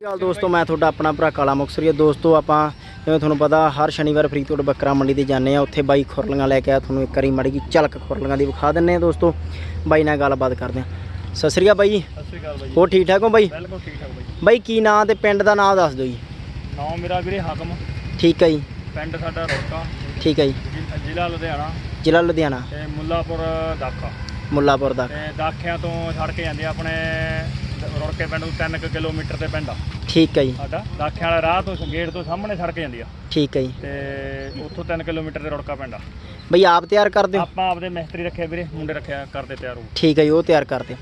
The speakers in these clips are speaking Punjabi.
ਹਾਲ ਦੋਸਤੋ ਮੈਂ ਤੁਹਾਡਾ ਆਪਣਾ ਭਰਾ ਕਾਲਾ ਮੁਕਸਰੀਆ ਦੋਸਤੋ ਆਪਾਂ ਜਿਵੇਂ ਤੁਹਾਨੂੰ ਪਤਾ ਹਰ ਸ਼ਨੀਵਾਰ ਫਰੀਦਕੋਟ ਬੱਕਰਾ ਮੰਡੀ ਤੇ ਜਾਂਦੇ ਆ ਉੱਥੇ ਬਾਈ ਖੁਰਲੀਆਂ ਲੈ ਕੇ ਆ ਤੁਹਾਨੂੰ ਇੱਕ ਵਾਰੀ ਮੜੀ ਝਲਕ ਖੁਰਲੀਆਂ ਦੀ ਵਿਖਾ ਦਿੰਨੇ ਆ ਦੋਸਤੋ। ਬਾਈ ਨਾਲ ਗੱਲਬਾਤ ਕਰਦੇ ਆ ਸਤਿ ਸ੍ਰੀ ਅਕਾਲ ਬਾਈ ਜੀ। ਸਤਿ ਸ਼੍ਰੀ ਅਕਾਲ ਬਾਈ ਹੋਰ ਠੀਕ ਠਾਕ ਹੋ ਬਾਈ? ਬਿਲਕੁਲ ਠੀਕ ਠਾਕ ਬਾਈ ਬਾਈ ਕੀ ਨਾਂ ਤੇ ਪਿੰਡ ਦਾ ਨਾਂ ਦੱਸ ਦਿਓ ਜੀ। ਨਾਮ ਮੇਰਾ ਵੀਰੇ ਹਾਕਮ। ਠੀਕ ਹੈ ਜੀ। ਪਿੰਡ ਸਾਡਾ ਰੋਕਾ ਠੀਕ ਹੈ ਜੀ। ਜ਼ਿ- ਜ਼ਿਲ੍ਹਾ ਲੁਧਿਆਣਾ। ਜ਼ਿਲ੍ਹਾ ਲੁਧਿਆਣਾ। ਤੇ ਮੁੱਲਾਪੁਰ ਦਾਖਾ ਮੁੱਲਾਪੁਰ ਦਾ ਤੇ ਦਾਖਿਆਂ ਤੋਂ ਛੱਡ ਕੇ ਜਾਂਦੇ ਆ ਆਪਣੇ ਰੁੜਕੇ ਪਿੰਡ ਨੂੰ 3 ਕਿਲੋਮੀਟਰ ਤੇ ਪਿੰਡ ਆ। ਠੀਕ ਹੈ ਜੀ। ਸਾਡਾ ਦਾਖਿਆਂ ਵਾਲੇ ਰਾਹ ਤੋਂ ਗੇਟ ਤੋਂ ਸਾਹਮਣੇ ਸੜਕ ਜਾਂਦੀ ਆ। ਠੀਕ ਹੈ ਜੀ। ਤੇ ਉੱਥੋਂ 3 ਕਿਲੋਮੀਟਰ ਤੇ ਰੋੜਕਾ ਪਿੰਡ ਆ। ਬਈ ਆਪ ਤਿਆਰ ਕਰਦੇ ਹੋ? ਆਪਾਂ ਆਪਦੇ ਮਿਸਤਰੀ ਰੱਖਿਆ ਵੀਰੇ ਮੁੰਡੇ ਰੱਖਿਆ ਕਰਦੇ ਤਿਆਰ ਹੋ। ਠੀਕ ਹੈ ਜੀ ਉਹ ਤਿਆਰ ਕਰਦੇ।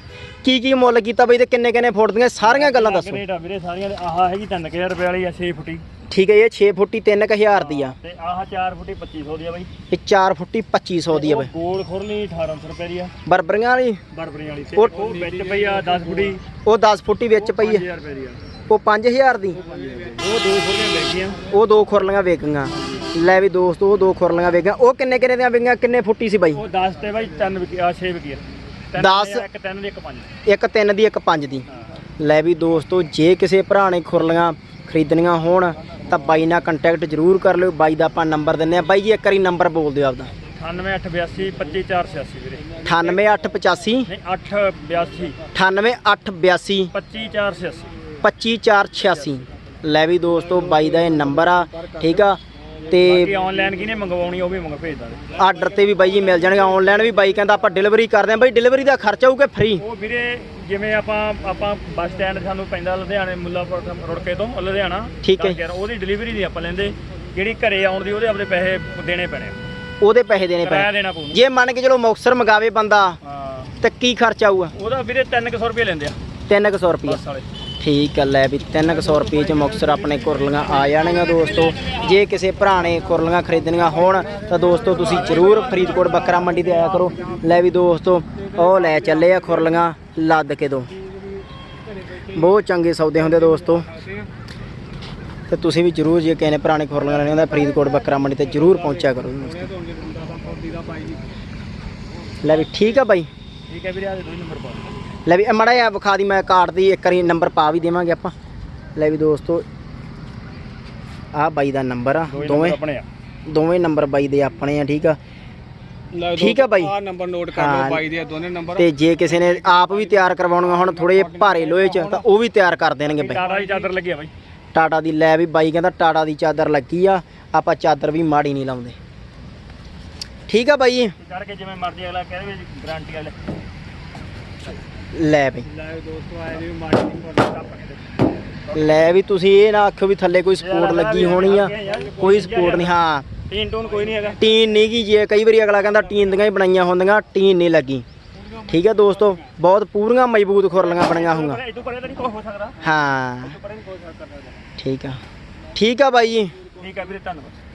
ਕੀ ਕੀ ਮੁੱਲ ਕੀਤਾ ਬਈ ਤੇ ਕਿੰਨੇ ਕਿੰਨੇ ਫੁੱਟ ਦੀਆਂ ਸਾਰੀਆਂ ਗੱਲਾਂ ਦੱਸੋ। ਰੇਟ ਆ ਵੀਰੇ ਸਾਰੀਆਂ ਆਹ ਹੈਗੀ 3000 ਰੁਪਏ ਵਾਲੀ ਆ 6 ਫੁੱਟੀ। ਠੀਕ ਹੈ ਇਹ 6 ਫੁੱਟੀ 3000 ਦੀ ਆ। ਤੇ ਆਹ 4 ਫੁੱਟੀ 2500 ਦੀ ਆ ਬਾਈ। ਇਹ 4 ਫੁੱਟੀ 2500 ਦੀ ਆ ਬਈ। ਗੋਲ ਖੁਰਲੀ 1800 ਰੁਪਏ ਦੀ ਆ। ਬਰਬਰੀਆਂ ਵਾਲੀ? ਬਰਬਰੀ ਵਾਲੀ। ਤੇ ਉਹ- ਵਿੱਚ ਪਈ ਆ 10 ਫੁੱਟੀ। ਉਹ 10 ਫੁੱਟੀ ਵਿੱਚ ਪਈ ਹੈ 5000 ਰੁਪਏ ਦੀ ਆ। ਉਹ 5000 ਦੀ। ਉਹ ਦੋ ਖੁਰਲੀਆਂ ਵੇਚੀਆਂ ਉਹ ਦੋ ਖੁਰਲੀਆਂ ਵੇਚੀਆਂ ਲੈ ਵੀ ਦੋਸਤੋ ਉਹ ਦੋ ਖੁਰਲੀਆਂ ਵੇਚੀਆਂ ਉਹ ਕਿੰਨੇ ਕਿੰਨੇ ਦੀਆਂ ਵੇਚੀਆਂ ਕਿੰਨੇ ਫੁੱਟੀ ਸੀ ਬਾਈ? ਉਹ 10 ਤੇ ਬਾਈ 3 ਵਿਕੀ ਆ 6 ਵਿਕੀ ਆ ਦਸ। ਇੱਕ 3 ਦੀ ਇੱਕ 5 ਇੱਕ 3 ਦੀ ਇੱਕ 5 ਦੀ। ਲੈ ਵੀ ਦੋਸਤੋ ਜੇ ਕਿਸੇ ਭਰਾ ਨੇ ਖੁਰਲੀਆਂ ਖਰੀਦਣੀਆਂ ਹੋਣ ਤਾਂ ਬਾਈ ਨਾਲ ਕੰਟੈਕਟ ਜ਼ਰੂਰ ਕਰ ਲਿਓ। ਬਾਈ ਦਾ ਆਪਾਂ ਨੰਬਰ ਦਿੰਨੇ ਆ ਬਾਈ ਜੀ ਇੱਕ ਵਾਰੀ ਨੰਬਰ ਬੋਲ ਦਿਓ ਆਪਦਾ। 9882 25486 ਵੀਰੇ। 98885 ਨਹੀਂ 882 98882 25486 25486 ਲੈ ਵੀ ਦੋਸਤੋ ਬਾਈ ਦਾ ਇਹ ਨੰਬਰ ਆ ਠੀਕ ਆ? ਤੇ ਬਾਕੀ ਆਨਲਾਈਨ ਕਿਨੇ ਮੰਗਵਾਉਣੀ ਉਹ ਵੀ ਮੰਗ ਭੇਜ ਦਾਂਗੇ। ਆਰਡਰ ਤੇ ਵੀ ਬਾਈ ਜੀ ਮਿਲ ਜਾਣਗੇ। ਆਨਲਾਈਨ ਵੀ ਬਾਈ ਕਹਿੰਦਾ ਆਪਾਂ ਡਿਲੀਵਰੀ ਕਰਦੇ ਆਂ ਬਾਈ ਡਿਲੀਵਰੀ ਦਾ ਖਰਚਾ ਹੋਊਗਾ ਫ੍ਰੀ ਉਹ ਵੀਰੇ ਜਿਵੇਂ ਆਪਾਂ ਆਪਾਂ ਬੱਸ ਸਟੈਂਡ ਸਾਨੂੰ ਪੈਂਦਾ ਲੁਧਿਆਣੇ ਮੁੱਲਾਪੁਰ ਰੁੜਕੇ ਤੋਂ ਲੁਧਿਆਣਾ। ਠੀਕ ਹੈ। 10 11 ਉਹਦੀ ਡਿਲੀਵਰੀ ਨਹੀਂ ਆਪਾਂ ਲੈਂਦੇ। ਜਿਹੜੀ ਘਰੇ ਆਉਣ ਦੀ ਉਹਦੇ ਆਪਦੇ ਪੈਸੇ ਦੇਣੇ ਪੈਣੇ। ਉਹਦੇ ਪੈਸੇ ਦੇਣੇ ਪੈਣੇ। ਜੇ ਮੰਨ ਕੇ ਚਲੋ ਮੁਕਸਰ ਮੰਗਾਵੇ ਬੰਦਾ ਤੇ ਕੀ ਖਰਚਾ ਆਊਗਾ? ਉਹਦਾ ਵੀਰੇ 300 ਰੁਪਏ ਲੈਂਦੇ ਆ। 300 ਰੁਪਏ ਬੱਸ ਵਾਲੇ। ਠੀਕ ਆ ਲੈ ਵੀ 300 ਰੁਪਏ ਚ ਮੁਕਸਰ ਆਪਣੇ ਕੁਰਲੀਆਂ ਆ ਜਾਣਗੀਆਂ ਦੋਸਤੋ। ਜੇ ਕਿਸੇ ਭਰਾ ਨੇ ਕੁਰਲੀਆਂ ਖਰੀਦਣੀਆਂ ਹੋਣ, ਤਾਂ ਦੋਸਤੋ ਤੁਸੀਂ ਜ਼ਰੂਰ ਫਰੀਦਕੋਟ ਬੱਕਰਾ ਮੰਡੀ ਤੇ ਆਇਆ ਕਰੋ। ਲੈ ਵੀ ਦੋਸਤੋ, ਉਹ ਲੈ ਚੱਲੇ ਆ ਖੁਰਲੀਆਂ ਲੱਦ ਕੇ ਦੋ। ਬਹੁਤ ਚੰਗੇ ਸੌਦੇ ਹੁੰਦੇ ਦੋਸਤੋ। ਤੇ ਤੁਸੀਂ ਵੀ ਜ਼ਰੂਰ ਜੇ ਕਿਸੇ ਨੇ ਪੁਰਾਣੇ ਖੁਰਲੀਆਂ ਲੈਣੀਆਂ ਹੁੰਦਾ ਫਰੀਦਕੋਟ ਬੱਕਰਾ ਮੰਡੀ ਤੇ ਜ਼ਰੂਰ ਪਹੁੰਚਿਆ ਕਰੋ ਲੈ ਵੀ ਠੀਕ ਆ ਬਾਈ। ਠੀਕ ਹੈ ਵੀਰੇ ਆ ਦੋ ਨੰਬਰ ਪਾ ਲੈ ਵੀ ਮੜਾ ਜਿਹਾ ਵਿਖਾ ਦੀ ਮੈਂ ਕਾਰਡ ਦੀ ਇੱਕ ਵਾਰੀ ਨੰਬਰ ਪਾ ਵੀ ਦੇਵਾਂਗੇ ਆਪਾਂ। ਲੈ ਵੀ ਦੋਸਤੋ ਆਹ ਬਾਈ ਦਾ ਨੰਬਰ ਆ ਦੋਵੇਂ ਆ। ਦੋਵੇਂ ਨੰਬਰ ਬਾਈ ਦੇ ਆਪਣੇ ਆ ਠੀਕ ਆ? ਠੀਕ ਆ ਬਾਈ? ਆ ਨੰਬਰ ਨੋਟ ਕਰ। ਲਓ ਬਾਈ ਦੇ ਦੋਨੇ ਨੰਬਰ ਤੇ ਜੇ ਕਿਸੇ ਨੇ ਆਪ ਵੀ ਤਿਆਰ ਕਰਵਾਉਣੀਆਂ ਹੁਣ ਥੋੜੇ ਜਿਹੇ ਭਾਰੇ ਲੋਹੇ ਚ ਤਾਂ ਉਹ ਵੀ ਤਿਆਰ ਕਰ ਦੇਣਗੇ ਬਾਈ। ਟਾਟਾ ਦੀ ਚਾਦਰ ਲੱਗੀ ਆ ਬਾਈ। ਟਾਟਾ ਦੀ ਲੈ ਵੀ ਬਾਈ ਕਹਿੰਦਾ ਟਾਟਾ ਦੀ ਚਾਦਰ ਲੱਗੀ ਆ ਆਪਾਂ ਚਾਦਰ ਵੀ ਮਾੜੀ ਨਹੀਂ ਲਾਉਂਦੇ। ਠੀਕ ਆ ਬਾਈ। ਜੀ ਕਰਕੇ ਜਿਵੇਂ ਮਰਜ਼ੀ ਅਗਲਾ ਕਹਿੰਦੇ ਵੀ ਗਾਰੰਟੀ ਵਾਲੇ। ਲੈ ਬਈ ਲੈ ਦੋਸਤੋ ਆਏ ਵੀ ਤੁਸੀਂ ਇਹ ਨਾ ਆਖੋ ਵੀ ਥੱਲੇ ਕੋਈ ਸਪੋਰਟ ਲੱਗੀ ਹੋਣੀ ਆ। ਕੋਈ ਸਪੋਰਟ ਨਹੀਂ ਹਾਂ। ਟੀਨ ਟੂਨ ਕੋਈ ਨਹੀਂ ਹੈਗਾ। ਟੀਨ ਨਹੀਂ ਗੀ ਜੇ ਕਈ ਵਾਰੀ ਅਗਲਾ ਕਹਿੰਦਾ ਟੀਨ ਦੀਆਂ ਹੀ ਬਣਾਈਆਂ ਹੁੰਦੀਆਂ ਟੀਨ ਨਹੀਂ ਲੱਗੀ। ਠੀਕ ਹੈ ਦੋਸਤੋ ਬਹੁਤ ਪੂਰੀਆਂ ਮਜ਼ਬੂਤ ਖੁਰਲੀਆਂ ਬਣੀਆਂ ਕੋਈ ਹੋ ਠੀਕ ਆ। ਠੀਕ ਆ ਬਾਈ ਜੀ। ਠੀਕ ਹੈ ਵੀਰੇ ਧੰਨਵਾਦ।